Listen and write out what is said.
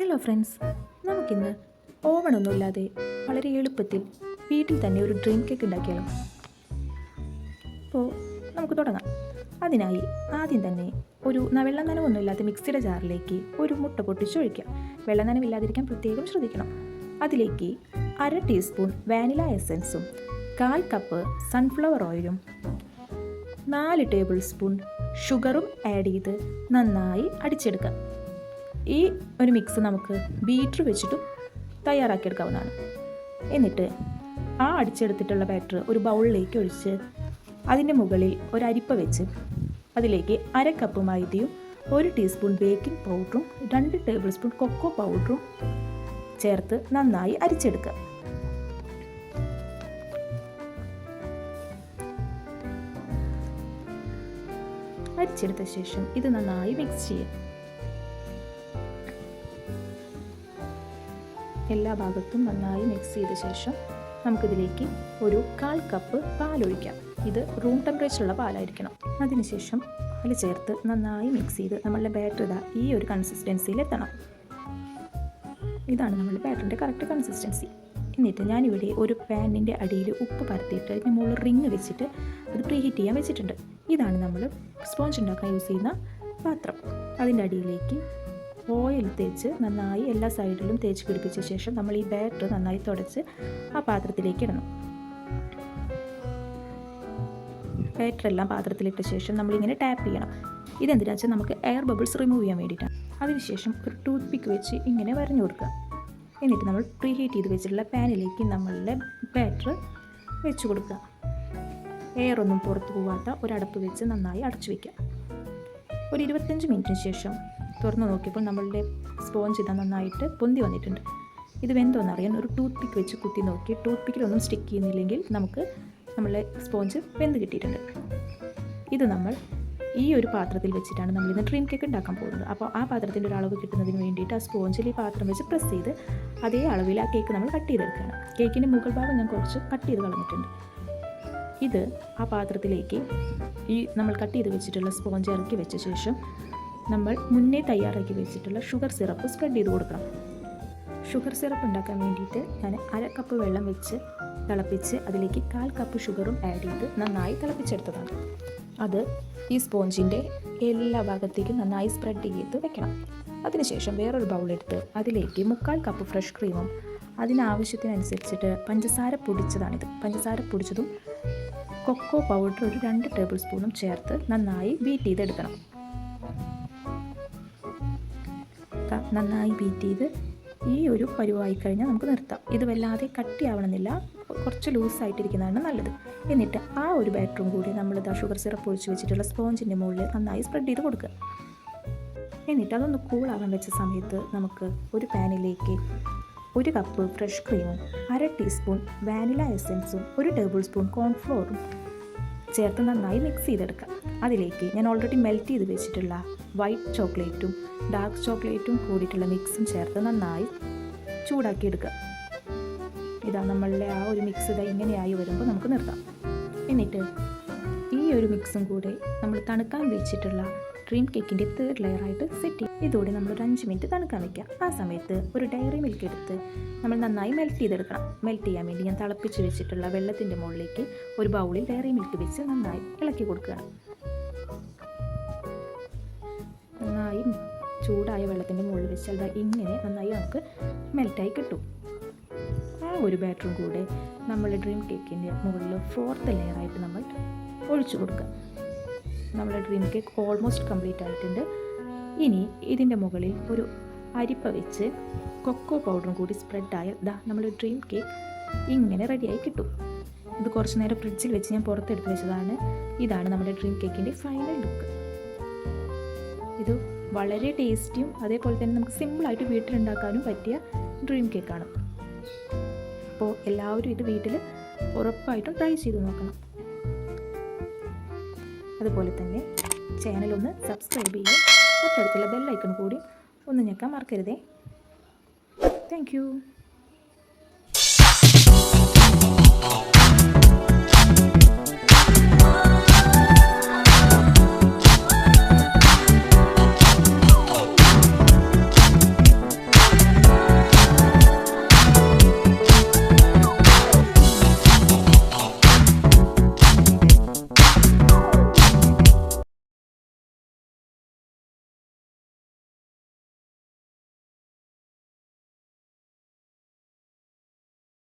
Hello friends നമുക്കിന്ന് ഓവണൊന്നുമില്ലാതെ വളരെ എളുപ്പത്തിൽ വീട്ടിൽ തന്നെ ഒരു ഡ്രീം കേക്ക് ഉണ്ടാക്കിയാലോ? അപ്പോൾ നമുക്ക് തുടങ്ങാം. അതിനായി ആദ്യം തന്നെ ഒരു വെള്ളം നനവൊന്നുമില്ലാത്ത മിക്സിയുടെ ജാറിലേക്ക് ഒരു മുട്ട പൊട്ടിച്ചൊഴിക്കാം വെള്ളം നനവില്ലാതിരിക്കാൻ പ്രത്യേകം ശ്രദ്ധിക്കണം. അതിലേക്ക് അര ടീസ്പൂൺ വാനില എസൻസും കാൽ കപ്പ് സൺഫ്ലവർ ഓയിലും നാല് ടേബിൾ സ്പൂൺ ഷുഗറും ആഡ് ചെയ്ത് നന്നായി അടിച്ചെടുക്കാം. ഈ ഒരു മിക്സ് നമുക്ക് ബീറ്റർ വെച്ചിട്ടും തയ്യാറാക്കിയെടുക്കാവുന്നതാണ്. എന്നിട്ട് ആ അടിച്ചെടുത്തിട്ടുള്ള ബാറ്റർ ഒരു ബൗളിലേക്ക് ഒഴിച്ച് അതിന്റെ മുകളിൽ ഒരു അരിപ്പ വെച്ച് അതിലേക്ക് അര കപ്പ് മൈദയും ഒരു ടീസ്പൂൺ ബേക്കിംഗ് പൗഡറും രണ്ട് ടേബിൾ സ്പൂൺ കൊക്കോ പൗഡറും ചേർത്ത് നന്നായി അരിച്ചെടുക്കുക. അരിച്ചെടുത്ത ശേഷം ഇത് നന്നായി മിക്സ് ചെയ്യാം എല്ലാ ഭാഗത്തും നന്നായി മിക്സ് ചെയ്ത ശേഷം നമുക്കിതിലേക്ക് ഒരു കാൽ കപ്പ് പാലൊഴിക്കാം. ഇത് റൂം ടെമ്പറേച്ചറുള്ള പാലായിരിക്കണം. അതിനുശേഷം പാൽ ചേർത്ത് നന്നായി മിക്സ് ചെയ്ത് നമ്മളുടെ ബാറ്റർ ഇതാ ഈ ഒരു കൺസിസ്റ്റൻസിയിൽ എത്തണം. ഇതാണ് നമ്മുടെ ബാറ്ററിന്റെ കറക്റ്റ് കൺസിസ്റ്റൻസി എന്നിട്ട് ഞാനിവിടെ ഒരു പാനിന്റെ അടിയിൽ ഉപ്പ് പരത്തിയിട്ട് അതിന്റെ മുകളിൽ റിങ് വെച്ചിട്ട് അത് പ്രീഹീറ്റ് ചെയ്യാൻ വെച്ചിട്ടുണ്ട്. ഇതാണ് നമ്മൾ സ്പോഞ്ച് ഉണ്ടാക്കാൻ യൂസ് ചെയ്യുന്ന പാത്രം. അതിന്റെ അടിയിലേക്ക് ഓയിൽ തേച്ച് നന്നായി എല്ലാ സൈഡിലും തേച്ച് പിടിപ്പിച്ച ശേഷം നമ്മൾ ഈ ബാറ്റർ നന്നായി തുടച്ച് ആ പാത്രത്തിലേക്ക് ഇടണം. ബാറ്റർ എല്ലാം പാത്രത്തിലിട്ട ശേഷം നമ്മളിങ്ങനെ ടാപ്പ് ചെയ്യണം. ഇതെന്തിനാ വെച്ചാൽ നമുക്ക് എയർ ബബിൾസ് റിമൂവ് ചെയ്യാൻ വേണ്ടിയിട്ടാണ്. അതിനുശേഷം ഒരു ടൂത്ത് പിക്ക് വെച്ച് ഇങ്ങനെ വരഞ്ഞു കൊടുക്കുക. എന്നിട്ട് നമ്മൾ പ്രീ ഹീറ്റ് ചെയ്ത് വെച്ചിട്ടുള്ള പാനിലേക്ക് നമ്മളുടെ ബാറ്റർ വെച്ച് കൊടുക്കുക. എയർ ഒന്നും പുറത്ത് പോവാത്ത ഒരടപ്പ് വെച്ച് നന്നായി അടച്ചു വയ്ക്കുക ഒരു ഇരുപത്തഞ്ച് മിനിറ്റിന് ശേഷം തുറന്നു നോക്കിയപ്പോൾ നമ്മളുടെ സ്പോഞ്ച് ഇതാ നന്നായിട്ട് പൊന്തി വന്നിട്ടുണ്ട്. ഇത് വെന്തോന്ന് അറിയാൻ ഒരു ടൂത്ത് പിക്ക് വെച്ച് കുത്തി നോക്കി. ടൂത്ത് പിക്കിലൊന്നും സ്റ്റിക്ക് ചെയ്യുന്നില്ലെങ്കിൽ നമുക്ക് നമ്മളെ സ്പോഞ്ച് വെന്ത് കിട്ടിയിട്ടുണ്ട്. ഇത് നമ്മൾ ഈ ഒരു പാത്രത്തിൽ വെച്ചിട്ടാണ് നമ്മൾ ഇന്ന് ഡ്രീം കേക്ക് ഉണ്ടാക്കാൻ പോകുന്നത്. അപ്പോൾ ആ പാത്രത്തിന്റെ ഒരു അളവ് കിട്ടുന്നതിന് വേണ്ടിയിട്ട് ആ സ്പോഞ്ചിൽ ഈ പാത്രം വെച്ച് പ്രസ് ചെയ്ത് അതേ അളവിൽ ആ കേക്ക് നമ്മൾ കട്ട് ചെയ്തെടുക്കുകയാണ്. കേക്കിന്റെ മുകൾ ഭാഗം ഞാൻ കുറച്ച് കട്ട് ചെയ്ത് കളഞ്ഞിട്ടുണ്ട്. ഇത് ആ പാത്രത്തിലേക്ക് ഈ നമ്മൾ കട്ട് ചെയ്ത് വെച്ചിട്ടുള്ള സ്പോഞ്ച് ഇറക്കി വെച്ച ശേഷം നമ്മൾ മുന്നേ തയ്യാറാക്കി വെച്ചിട്ടുള്ള ഷുഗർ സിറപ്പ് സ്പ്രെഡ് ചെയ്ത് കൊടുക്കണം. ഷുഗർ സിറപ്പ് ഉണ്ടാക്കാൻ വേണ്ടിയിട്ട് ഞാൻ അര കപ്പ് വെള്ളം വെച്ച് തിളപ്പിച്ച് അതിലേക്ക് കാൽ കപ്പ് ഷുഗറും ആഡ് ചെയ്ത് നന്നായി തിളപ്പിച്ചെടുത്തതാണ്. അത് ഈ സ്പോഞ്ചിന്റെ എല്ലാ ഭാഗത്തേക്കും നന്നായി സ്പ്രെഡ് ചെയ്ത് വെക്കണം. അതിനുശേഷം വേറൊരു ബൗളെടുത്ത് അതിലേക്ക് മുക്കാൽ കപ്പ് ഫ്രഷ് ക്രീമും അതിനാവശ്യത്തിനനുസരിച്ചിട്ട് പഞ്ചസാര പൊടിച്ചതാണിത്. പഞ്ചസാര പൊടിച്ചതും കൊക്കോ പൗഡർ ഒരു രണ്ട് ടേബിൾ സ്പൂണും ചേർത്ത് നന്നായി ബീറ്റ് ചെയ്തെടുക്കണം. ത- നന്നായി ബീറ്റ് ചെയ്ത് ഈ ഒരു പരുവായി കഴിഞ്ഞാൽ നമുക്ക് നിർത്താം. ഇത് വല്ലാതെ കട്ടിയാവണമെന്നില്ല. കുറച്ച് ലൂസായിട്ടിരിക്കുന്നതാണ് നല്ലത്. എന്നിട്ട് ആ ഒരു ബാറ്ററും കൂടി നമ്മൾ ഇതാ ഷുഗർ സിറപ്പ് ഒഴിച്ച് വെച്ചിട്ടുള്ള സ്പോഞ്ചിന്റെ മുകളിൽ നന്നായി സ്പ്രെഡ് ചെയ്ത് കൊടുക്കുക. എന്നിട്ട് അതൊന്ന് കൂളാകാൻ വെച്ച സമയത്ത് നമുക്ക് ഒരു പാനിലേക്ക് ഒരു കപ്പ് ഫ്രഷ് ക്രീമും അര ടീസ്പൂൺ വാനില എസൻസും ഒരു ടേബിൾ സ്പൂൺ കോൺഫ്ലോറും ചേർത്ത് നന്നായി മിക്സ് ചെയ്തെടുക്കാം അതിലേക്ക് ഞാൻ ഓൾറെഡി മെൽറ്റ് ചെയ്ത് വെച്ചിട്ടുള്ള വൈറ്റ് ചോക്ലേറ്റും ഡാർക്ക് ചോക്ലേറ്റും കൂടിയിട്ടുള്ള മിക്സും ചേർത്ത് നന്നായി ചൂടാക്കിയെടുക്കുക. ഇതാ നമ്മളുടെ ആ ഒരു മിക്സ് ഇതാ ഇങ്ങനെയായി വരുമ്പോൾ നമുക്ക് നിർത്താം. എന്നിട്ട് ഈ ഒരു മിക്സും കൂടെ നമ്മൾ തണുക്കാൻ വെച്ചിട്ടുള്ള ക്രീം കേക്കിന്റെ തേർഡ് ലെയറായിട്ട് സെറ്റ് ചെയ്യും. ഇതോടെ നമ്മൾ ഒരു അഞ്ച് മിനിറ്റ് തണുക്കാൻ വയ്ക്കുക ആ സമയത്ത് ഒരു ഡയറി മിൽക്ക് എടുത്ത് നമ്മൾ നന്നായി മെൽറ്റ് ചെയ്തെടുക്കണം. മെൽറ്റ് ചെയ്യാൻ വേണ്ടി ഞാൻ തിളപ്പിച്ച് വെച്ചിട്ടുള്ള വെള്ളത്തിന്റെ മുകളിലേക്ക് ഒരു ബൗളിൽ ഡയറി മിൽക്ക് വെച്ച് നന്നായി ഇളക്കി കൊടുക്കുകയാണ്. നന്നായി ചൂടായ വെള്ളത്തിന്റെ മുകളിൽ വെച്ചാൽ ഇങ്ങനെ നന്നായി നമുക്ക് മെൽറ്റായി കിട്ടും. ആ ഒരു ബാറ്ററും കൂടെ നമ്മൾ ഡ്രീം കേക്കിന്റെ മുകളിൽ ഫോർത്ത് ലെയറായിട്ട് നമ്മൾ ഒഴിച്ചു കൊടുക്കുക. നമ്മുടെ ഡ്രീം കേക്ക് ഓൾമോസ്റ്റ് കംപ്ലീറ്റ് ആയിട്ടുണ്ട്. ഇനി ഇതിന്റെ മുകളിൽ ഒരു അരിപ്പ വെച്ച് കൊക്കോ പൗഡറും കൂടി സ്പ്രെഡായാൽ ദാ നമ്മുടെ ഡ്രീം കേക്ക് ഇങ്ങനെ റെഡിയായി കിട്ടും. ഇത് കുറച്ച് നേരം ഫ്രിഡ്ജിൽ വെച്ച് ഞാൻ പുറത്തെടുത്ത് വെച്ചതാണ്. ഇതാണ് നമ്മുടെ ഡ്രീം കേക്കിന്റെ ഫൈനൽ ലുക്ക് ഇത് വളരെ ടേസ്റ്റിയും അതേപോലെ തന്നെ നമുക്ക് സിമ്പിളായിട്ട് വീട്ടിലുണ്ടാക്കാനും പറ്റിയ ഡ്രീം കേക്കാണ്. അപ്പോൾ എല്ലാവരും ഇത് വീട്ടിൽ ഉറപ്പായിട്ടും ട്രൈ ചെയ്ത് നോക്കണം. അതുപോലെ തന്നെ ചാനലൊന്ന് സബ്സ്ക്രൈബ് ചെയ്യുക തൊട്ടടുത്തുള്ള ബെല്ലൈക്കൺ കൂടി ഒന്ന് ഞെക്കാൻ മറക്കരുതേ. താങ്ക്